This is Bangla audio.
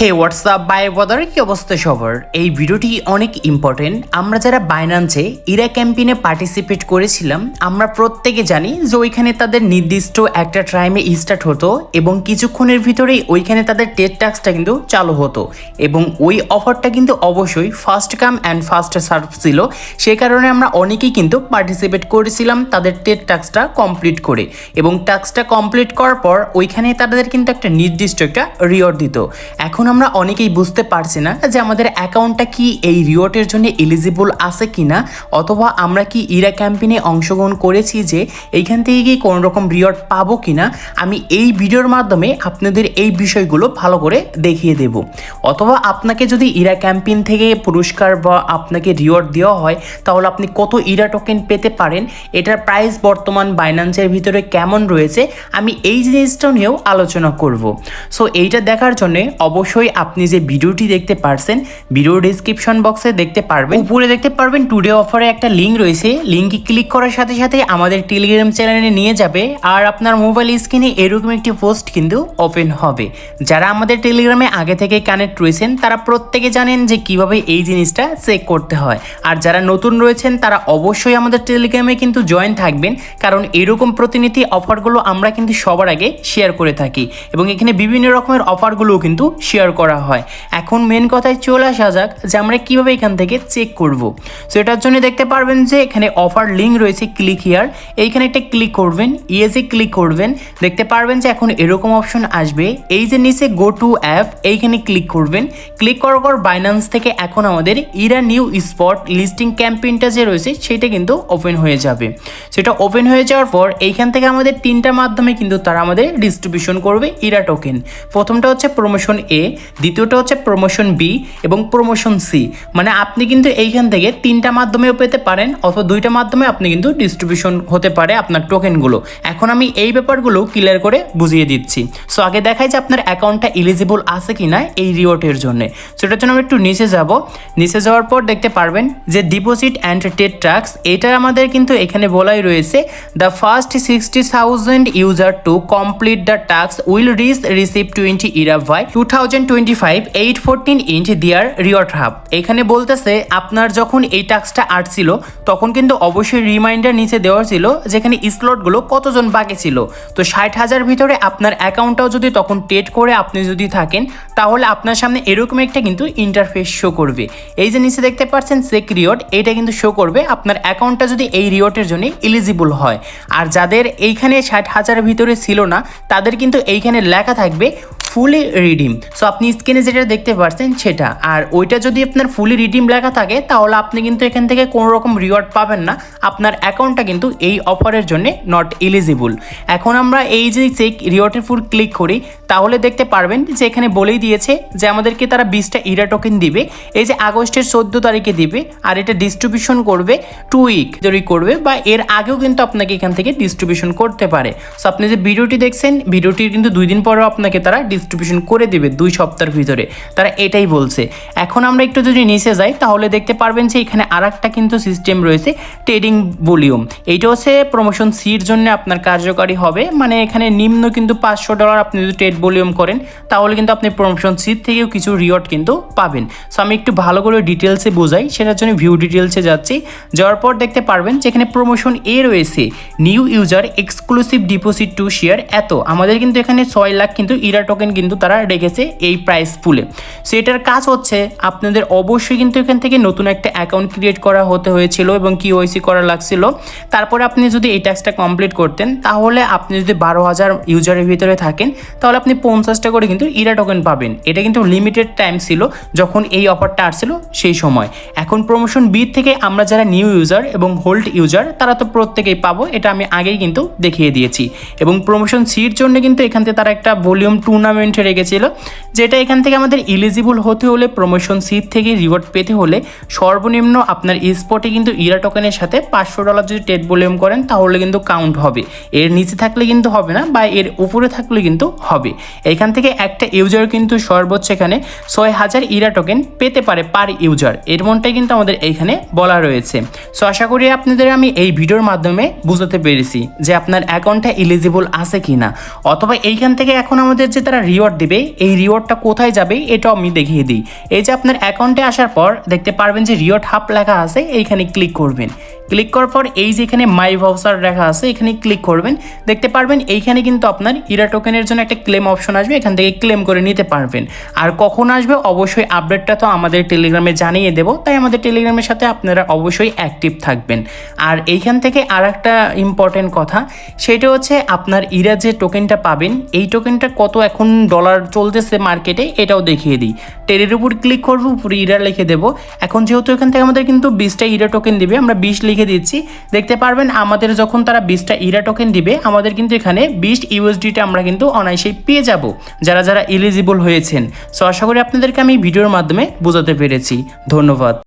হে হোয়াটসঅ্যাপ বাই বদার কি অবস্থা সবার? এই ভিডিওটি অনেক ইম্পর্টেন্ট আমরা যারা বাইনান্সে ইরা ক্যাম্পেইনে পার্টিসিপেট করেছিলাম, আমরা প্রত্যেকে জানি যে ওইখানে তাদের নির্দিষ্ট একটা টাইমে স্টার্ট হতো এবং কিছুক্ষণের ভিতরেই ওইখানে তাদের টেট ট্যাক্সটা কিন্তু চালু হতো এবং ওই অফারটা কিন্তু অবশ্যই first come and first serve ছিল। সে কারণে আমরা অনেকেই কিন্তু পার্টিসিপেট করেছিলাম তাদের টেট ট্যাক্সটা কমপ্লিট করে এবং ট্যাক্সটা কমপ্লিট করার পর ওইখানে তাদের কিন্তু একটা নির্দিষ্ট একটা রিওয়ার্ড দিত। এখন আমরা অনেকেই বুঝতে পারছি না যে আমাদের অ্যাকাউন্টটা কি এই রিওয়ার্ডের জন্য এলিজিবল আছে কি না অথবা আমরা কি ইরা ক্যাম্পেইনে অংশগ্রহণ করেছি যে এইখান থেকে কি কোনো রকম রিওয়ার্ড পাবো কি না আমি এই ভিডিওর মাধ্যমে আপনাদের এই বিষয়গুলো ভালো করে দেখিয়ে দেব। অথবা আপনাকে যদি ইরা ক্যাম্পেইন থেকে পুরস্কার বা আপনাকে রিওয়ার্ড দেওয়া হয়, তাহলে আপনি কত ইরা টোকেন পেতে পারেন, এটার প্রাইস বর্তমান বাইন্যান্সের ভিতরে কেমন রয়েছে, আমি এই জিনিসটা নিয়েও আলোচনা করব। সো এইটা দেখার জন্য অবশ্যই আপনি যে ভিডিওটি দেখতে পারছেন, ভিডিও ডিসক্রিপশন বক্সে দেখতে পারবেন। উপরে দেখতে পারবেন টুডে অফারে একটা লিঙ্ক রয়েছে। লিঙ্কে ক্লিক করার সাথে সাথে আমাদের টেলিগ্রাম চ্যানেলে নিয়ে যাবে। আর আপনার মোবাইল স্ক্রিনে এরকম একটি পোস্ট কিন্তু ওপেন হবে। যারা আমাদের টেলিগ্রামে আগে থেকে কানেক্ট রয়েছেন, তারা প্রত্যেকে জানেন যে কীভাবে এই জিনিসটা চেক করতে হয়। আর যারা নতুন রয়েছেন, তারা অবশ্যই আমাদের টেলিগ্রামে কিন্তু জয়েন থাকবেন। কারণ এরকম প্রতিনিধি অফারগুলো আমরা কিন্তু সবার আগে শেয়ার করে থাকি। এবং এখানে বিভিন্ন রকমের অফারগুলোও কিন্তু শেয়ার করা হয়। এখন মেন কথায় চলে আসা যাক যে আমরা কীভাবে এখান থেকে চেক করব। সো এটার জন্য দেখতে পারবেন যে এখানে অফার লিঙ্ক রয়েছে ক্লিক হিয়ার এইখানে একটা ক্লিক করবেন ইএসএ ক্লিক করবেন। দেখতে পারবেন যে এখন এরকম অপশন আসবে। এই যে নিচে গো টু অ্যাপ এইখানে ক্লিক করবেন। ক্লিক করার পর বাইন্যান্স থেকে এখন আমাদের ইরা নিউ স্পট লিস্টিং ক্যাম্পেইনটা যে রয়েছে, সেটা কিন্তু ওপেন হয়ে যাবে। সেটা ওপেন হয়ে যাওয়ার পর এইখান থেকে আমাদের তিনটা মাধ্যমে কিন্তু তারা আমাদের ডিস্ট্রিবিউশন করবে ইরা টোকেন প্রথমটা হচ্ছে প্রমোশন এ দ্বিতীয়টা হচ্ছে প্রমোশন বি এবং প্রমোশন সি মানে আপনি কিন্তু এইখান থেকে তিনটা মাধ্যমেও পেতে পারেন অথবা দুইটা মাধ্যমে আপনি কিন্তু ডিস্ট্রিবিউশন হতে পারে আপনার টোকেনগুলো এখন আমি এই ব্যাপারগুলো ক্লিয়ার করে বুঝিয়ে দিচ্ছি। সো আগে দেখাই যে আপনার অ্যাকাউন্টটা এলিজিবল আছে কি না এই রিওয়ার্ডের জন্য। সেটার জন্য আমি একটু নিচে যাব। নিচে যাওয়ার পর দেখতে পারবেন যে ডিপোজিট অ্যান্ড টেড ট্যাক্স এটা আমাদের কিন্তু এখানে বলাই রয়েছে the first sixty thousand user to complete the task will ris receive twenty Era ভাই two thousand twenty five eight fourteen inch their reward hub এখানে বলতেছে, আপনার যখন এই টাস্কটা আসছিল তখন কিন্তু অবশ্যই রিমাইন্ডার নিচে দেওয়া ছিল, যেখানে স্লটগুলো কতজন বাকি ছিল? তো ষাট হাজার ভিতরে আপনার অ্যাকাউন্টটাও যদি তখন টেট করে আপনি যদি থাকেন, তাহলে আপনার সামনে এরকম একটা কিন্তু ইন্টারফেস শো করবে। এই যে নিচে দেখতে পাচ্ছেন চেক রিওট এটা কিন্তু শো করবে। আপনার অ্যাকাউন্টটা যদি এই রিওটের জন্য এলিজিবল হয়। আর যাদের এইখানে ষাট হাজারের ভিতরে ছিল না, তাদের কিন্তু এইখানে লেখা থাকবে ফুলি রিডিম সো আপনি স্ক্রিনে যেটা দেখতে পাচ্ছেন সেটা। আর ওইটা যদি আপনার ফুলি রিডিম লেখা থাকে, তাহলে আপনি কিন্তু এখান থেকে কোনো রকম রিওয়ার্ড পাবেন না। আপনার অ্যাকাউন্টটা কিন্তু এই অফারের জন্য নট এলিজিবল এখন আমরা এই যে চেক রিওয়ার্ডের ফুল ক্লিক করি, তাহলে দেখতে পারবেন যে এখানে বলেই দিয়েছে যে আমাদেরকে তারা বিশটা ইরা টোকেন দিবে। এই যে আগস্টের চোদ্দ তারিখে দিবে, আর এটা ডিস্ট্রিবিউশন করবে টু উইক যদি করবে, বা এর আগেও কিন্তু আপনাকে এখান থেকে ডিস্ট্রিবিউশন করতে পারে। সো আপনি যে ভিডিওটি দেখছেন ভিডিওটির কিন্তু দুই দিন পরেও আপনাকে তারা ডিস্ট্রিবিউশন করে দেবে দুই সপ্তাহের ভিতরে। তারা এটাই বলছে। এখন আমরা একটু যদি নিচে যাই, তাহলে দেখতে পারবেন যে এখানে আর একটা কিন্তু সিস্টেম রয়েছে ট্রেডিং ভলিউম এইটা হচ্ছে প্রমোশন সির জন্য আপনার কার্যকারী হবে। মানে এখানে নিম্ন কিন্তু পাঁচশো ডলার আপনি যদি ট্রেড ভলিউম করেন, তাহলে কিন্তু আপনি প্রমোশন সিট থেকেও কিছু রিওয়ার্ড কিন্তু পাবেন। সো আমি একটু ভালো করে ডিটেলসে বোঝাই, সেটার জন্য ভিউ ডিটেলসে যাচ্ছি। যাওয়ার পর দেখতে পারবেন যেখানে প্রমোশন এ রয়েছে new user exclusive deposit to share এত। আমাদের কিন্তু এখানে ছয় লাখ কিন্তু ইরা টোকেন কিন্তু তারা রেখেছে এই প্রাইস পুলে সো এটার কাজ হচ্ছে আপনাদের অবশ্যই কিন্তু এখান থেকে নতুন একটা অ্যাকাউন্ট ক্রিয়েট করা হতে হয়েছিল এবং কি ওইসি করা লাগছিল। তারপরে আপনি যদি এই ট্যাক্সটা কমপ্লিট করতেন, তাহলে আপনি যদি বারো হাজার ইউজারের ভিতরে থাকেন, তাহলে আপনি পঞ্চাশটা করে কিন্তু ইরা টোকেন পাবেন। এটা কিন্তু লিমিটেড টাইম ছিল যখন এই অফারটা আসছিল সেই সময়। এখন প্রমোশন বি থেকে আমরা যারা নিউ ইউজার এবং হোল্ড ইউজার তারা তো প্রত্যেকেই পাবো, এটা আমি আগেই কিন্তু দেখিয়ে দিয়েছি। এবং প্রমোশন সির জন্য কিন্তু এখান থেকে তারা একটা ভলিউম টুর্নামেন্টে রেখেছিল, যেটা এখান থেকে আমাদের ইলিজিবল হতে হলে প্রমোশন সিট থেকে রিওয়ার্ড পেতে হলে সর্বনিম্ন আপনার স্পটে কিন্তু ইরা টোকেনের সাথে পাঁচশো ডলার যদি টেট ভলিউম করেন, তাহলে কিন্তু কাউন্ট হবে। এর নিচে থাকলে কিন্তু হবে না বা এর উপরে থাকলে কিন্তু হবে। এখান থেকে একটা ইউজার কিন্তু সর্বোচ্চ এখানে ছয় হাজার ইরা টোকেন পেতে পারে পার ইউজার এর মনটাই কিন্তু আমাদের এইখানে বলা রয়েছে। সো আশা করি আপনাদের আমি এই ভিডিওর মাধ্যমে বুঝাতে পেরেছি যে আপনার অ্যাকাউন্টটা ইলিজিবল আছে কি না অথবা এইখান থেকে এখন আমাদের যে তারা রিওয়ার্ড দিবে, এই রিওয়ার্ডটা কোথায় যাবে এটাও আমি দেখিয়ে দিই। এই যে আপনার অ্যাকাউন্টে আসার পর দেখতে পারবেন যে রিওয়ার্ড হাব লেখা আছে, এইখানে ক্লিক করবেন। ক্লিক করার পর এই যে এখানে মাই ভাউচার লেখা আছে, এখানে ক্লিক করবেন। দেখতে পারবেন এইখানে কিন্তু আপনার ইরা টোকেনের জন্য একটা ক্লেম অপশন আসবে, এখান থেকে ক্লেম করে নিতে পারবেন। আর কখন আসবে অবশ্যই আপডেটটা তো আমাদের টেলিগ্রামে জানিয়ে দেবো, তাই আমাদের টেলিগ্রামের সাথে আপনারা অবশ্যই অ্যাক্টিভ থাকবেন। আর এইখান থেকে আর একটা ইম্পর্টেন্ট কথা, সেটা হচ্ছে আপনার ইরা যে টোকেনটা পাবেন, এই টোকেনটা কত এখন ডলার চলতেছে মার্কেটে এটাও দেখিয়ে দিই। টেরের উপর ক্লিক করব, উপরে ইরা লিখে দেবো। এখন যেহেতু এখান থেকে আমাদের কিন্তু বিশটা ইরা টোকেন দিবে, আমরা বিশ লিখে দিচ্ছি। দেখতে পারবেন, আমাদের যখন তারা বিশটা ইরা টোকেন দিবে, আমাদের কিন্তু এখানে বিশ ইউএসডিটা আমরা কিন্তু অনায়াসেই পেয়ে যাব, যারা যারা এলিজিবল হয়েছেন। সো আশা করি আপনাদেরকে আমি ভিডিওর মাধ্যমে বোঝাতে পেরেছি। ধন্যবাদ।